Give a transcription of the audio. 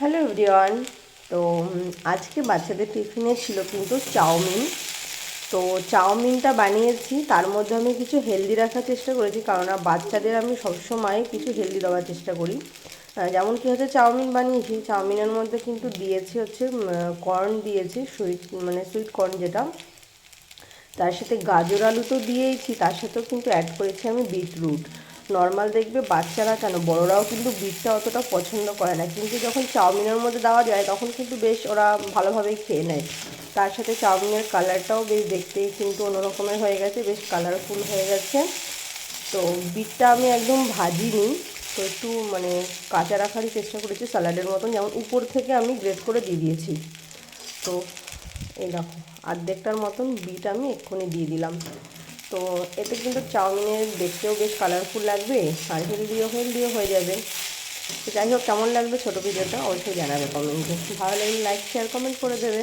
Hello everyone. তো আজকে বাচ্চাদের টিফিনে ছিল কিন্তু চাউমিন। তো চাউমিনটা বানিয়েছি, তার মধ্যে আমি কিছু হেলদি রাখার চেষ্টা করেছি, কারণ বাচ্চাদের আমি সবসময় কিছু হেলদি দেওয়ার চেষ্টা করি। যেমন কি হচ্ছে, চাউমিন বানিয়েছি, চাউমিনের মধ্যে কিন্তু দিয়েছি হচ্ছে কর্ন দিয়েছি, সুইট মানে সুইট কর্ন যেটা। তার সাথে গাজর আলু তো দিয়েইছি, তার সাথেও কিন্তু অ্যাড করেছি আমি বিটরুট। নর্মাল দেখবে বাচ্চারা কেন? বড়রাও কিন্তু বিটটা অতটা পছন্দ করে না। কিন্তু যখন চাউমিনের মধ্যে দেওয়া যায়, তখন কিন্তু বেশ ওরা ভালোভাবেই খেয়ে নেয়। তার সাথে চাউমিনের কালারটাও বেশ দেখতে কিন্তু অন্যরকমের হয়ে গেছে, বেশ কালারফুল হয়ে গেছে। তো বিটটা আমি একদম ভাজিনি। তো একটু মানে কাঁচা রাখারই চেষ্টা করেছি স্যালাডের মতন। যেমন উপর থেকে আমি গ্রেট করে দিয়ে দিয়েছি। তো এই দেখো অর্ধেকটার মতন বিট আমি এক্ষুনি দিয়ে দিলাম। তো এতে কিন্তু চাউমিনের দেখতেও বেশ কালারফুল লাগবে আর হেলদিও হেলদিও হয়ে যাবে। তো যাই হোক, কেমন লাগবে ছোটো ভিডিওটা অবশ্যই জানাবে কমেন্টে ভালো লাগলে লাইক শেয়ার কমেন্ট করে দেবে।